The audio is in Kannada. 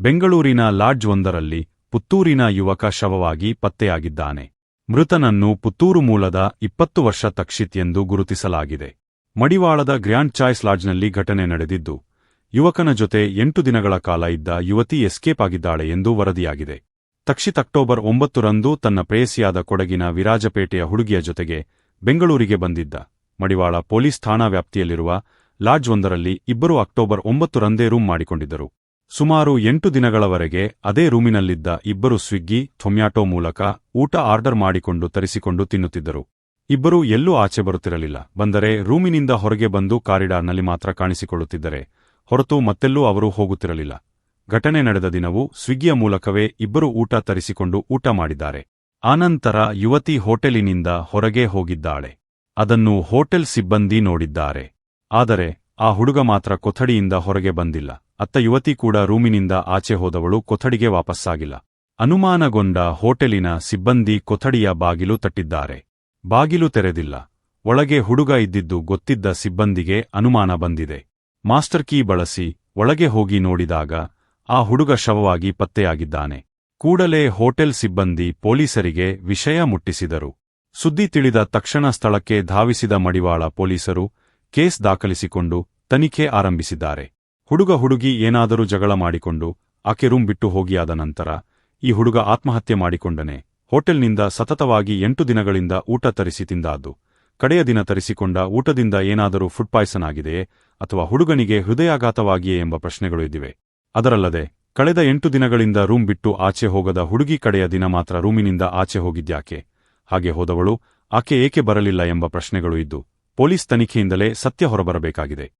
ಬೆಂಗಳೂರಿನ ಲಾಡ್ಜ್ ಒಂದರಲ್ಲಿ ಪುತ್ತೂರಿನ ಯುವಕ ಶವವಾಗಿ ಪತ್ತೆಯಾಗಿದ್ದಾನೆ. ಮೃತನನ್ನು ಪುತ್ತೂರು ಮೂಲದ ಇಪ್ಪತ್ತು ವರ್ಷ ತಕ್ಷಿತ್ ಎಂದು ಗುರುತಿಸಲಾಗಿದೆ. ಮಡಿವಾಳದ ಗ್ರ್ಯಾಂಡ್ ಚಾಯ್ಸ್ ಲಾಡ್ಜ್ನಲ್ಲಿ ಘಟನೆ ನಡೆದಿದ್ದು, ಯುವಕನ ಜೊತೆ ಎಂಟು ದಿನಗಳ ಕಾಲ ಇದ್ದ ಯುವತಿ ಎಸ್ಕೇಪ್ ಆಗಿದ್ದಾಳೆ ಎಂದು ವರದಿಯಾಗಿದೆ. ತಕ್ಷಿತ್ ಅಕ್ಟೋಬರ್ ಒಂಬತ್ತರಂದು ತನ್ನ ಪ್ರೇಯಸಿಯಾದ ಕೊಡಗಿನ ವಿರಾಜಪೇಟೆಯ ಹುಡುಗಿಯ ಜೊತೆಗೆ ಬೆಂಗಳೂರಿಗೆ ಬಂದಿದ್ದ. ಮಡಿವಾಳ ಪೊಲೀಸ್ ಠಾಣಾ ವ್ಯಾಪ್ತಿಯಲ್ಲಿರುವ ಲಾಡ್ಜ್ ಒಂದರಲ್ಲಿ ಇಬ್ಬರು ಅಕ್ಟೋಬರ್ ಒಂಬತ್ತರಂದೇ ರೂಮ್ ಮಾಡಿಕೊಂಡಿದ್ದರು. ಸುಮಾರು ಎಂಟು ದಿನಗಳವರೆಗೆ ಅದೇ ರೂಮಿನಲ್ಲಿದ್ದ ಇಬ್ಬರು ಸ್ವಿಗ್ಗಿ, ಥೊಮ್ಯಾಟೊ ಮೂಲಕ ಊಟ ಆರ್ಡರ್ ಮಾಡಿಕೊಂಡು ತರಿಸಿಕೊಂಡು ತಿನ್ನುತ್ತಿದ್ದರು. ಇಬ್ಬರೂ ಎಲ್ಲೂ ಆಚೆ ಬರುತ್ತಿರಲಿಲ್ಲ. ಬಂದರೆ ರೂಮಿನಿಂದ ಹೊರಗೆ ಬಂದು ಕಾರಿಡಾರ್ನಲ್ಲಿ ಮಾತ್ರ ಕಾಣಿಸಿಕೊಳ್ಳುತ್ತಿದ್ದರೆ, ಹೊರತು ಮತ್ತೆಲ್ಲೂ ಅವರು ಹೋಗುತ್ತಿರಲಿಲ್ಲ. ಘಟನೆ ನಡೆದ ದಿನವೂ ಸ್ವಿಗ್ಗಿಯ ಮೂಲಕವೇ ಇಬ್ಬರು ಊಟ ತರಿಸಿಕೊಂಡು ಊಟ ಮಾಡಿದ್ದಾರೆ. ಆನಂತರ ಯುವತಿ ಹೋಟೆಲಿನಿಂದ ಹೊರಗೆ ಹೋಗಿದ್ದಾಳೆ. ಅದನ್ನು ಹೋಟೆಲ್ ಸಿಬ್ಬಂದಿ ನೋಡಿದ್ದಾರೆ. ಆದರೆ ಆ ಹುಡುಗ ಮಾತ್ರ ಕೊಠಡಿಯಿಂದ ಹೊರಗೆ ಬಂದಿಲ್ಲ. ಅತ್ತ ಯುವತಿ ಕೂಡ ರೂಮಿನಿಂದ ಆಚೆ ಹೋದವಳು ಕೊಠಡಿಗೆ ವಾಪಸ್ಸಾಗಿಲ್ಲ. ಅನುಮಾನಗೊಂಡ ಹೋಟೆಲಿನ ಸಿಬ್ಬಂದಿ ಕೊಠಡಿಯ ಬಾಗಿಲು ತಟ್ಟಿದ್ದಾರೆ. ಬಾಗಿಲು ತೆರೆದಿಲ್ಲ. ಒಳಗೆ ಹುಡುಗ ಇದ್ದಿದ್ದು ಗೊತ್ತಿದ್ದ ಸಿಬ್ಬಂದಿಗೆ ಅನುಮಾನ ಬಂದಿದೆ. ಮಾಸ್ಟರ್ ಕೀ ಬಳಸಿ ಒಳಗೆ ಹೋಗಿ ನೋಡಿದಾಗ ಆ ಹುಡುಗ ಶವವಾಗಿ ಪತ್ತೆಯಾಗಿದ್ದಾನೆ. ಕೂಡಲೇ ಹೋಟೆಲ್ ಸಿಬ್ಬಂದಿ ಪೊಲೀಸರಿಗೆ ವಿಷಯ ಮುಟ್ಟಿಸಿದರು. ಸುದ್ದಿ ತಿಳಿದ ತಕ್ಷಣ ಸ್ಥಳಕ್ಕೆ ಧಾವಿಸಿದ ಮಡಿವಾಳ ಪೊಲೀಸರು ಕೇಸ್ ದಾಖಲಿಸಿಕೊಂಡು ತನಿಖೆ ಆರಂಭಿಸಿದ್ದಾರೆ. ಹುಡುಗ ಹುಡುಗಿ ಏನಾದರೂ ಜಗಳ ಮಾಡಿಕೊಂಡು ಆಕೆ ರೂಮ್ ಬಿಟ್ಟು ಹೋಗಿಯಾದ ನಂತರ ಈ ಹುಡುಗ ಆತ್ಮಹತ್ಯೆ ಮಾಡಿಕೊಂಡನೆ. ಹೋಟೆಲ್ನಿಂದ ಸತತವಾಗಿ ಎಂಟು ದಿನಗಳಿಂದ ಊಟ ತರಿಸಿ ತಿಂದಾದು ಕಡೆಯ ದಿನ ತರಿಸಿಕೊಂಡ ಊಟದಿಂದ ಏನಾದರೂ ಫುಡ್ ಪಾಯ್ಸನ್ ಆಗಿದೆಯೇ ಅಥವಾ ಹುಡುಗನಿಗೆ ಹೃದಯಾಘಾತವಾಗಿಯೇ ಎಂಬ ಪ್ರಶ್ನೆಗಳು ಇದ್ದಿವೆ ಅದರಲ್ಲದೆ, ಕಳೆದ ಎಂಟು ದಿನಗಳಿಂದ ರೂಮ್ ಬಿಟ್ಟು ಆಚೆ ಹೋಗದ ಹುಡುಗಿ ಕಡೆಯ ದಿನ ಮಾತ್ರ ರೂಮಿನಿಂದ ಆಚೆ ಹೋಗಿದ್ಯಾಕೆ? ಹಾಗೆ ಹೋದವಳು ಆಕೆ ಏಕೆ ಬರಲಿಲ್ಲ ಎಂಬ ಪ್ರಶ್ನೆಗಳು ಇದ್ದು ಪೊಲೀಸ್ ತನಿಖೆಯಿಂದಲೇ ಸತ್ಯ ಹೊರಬರಬೇಕಾಗಿದೆ.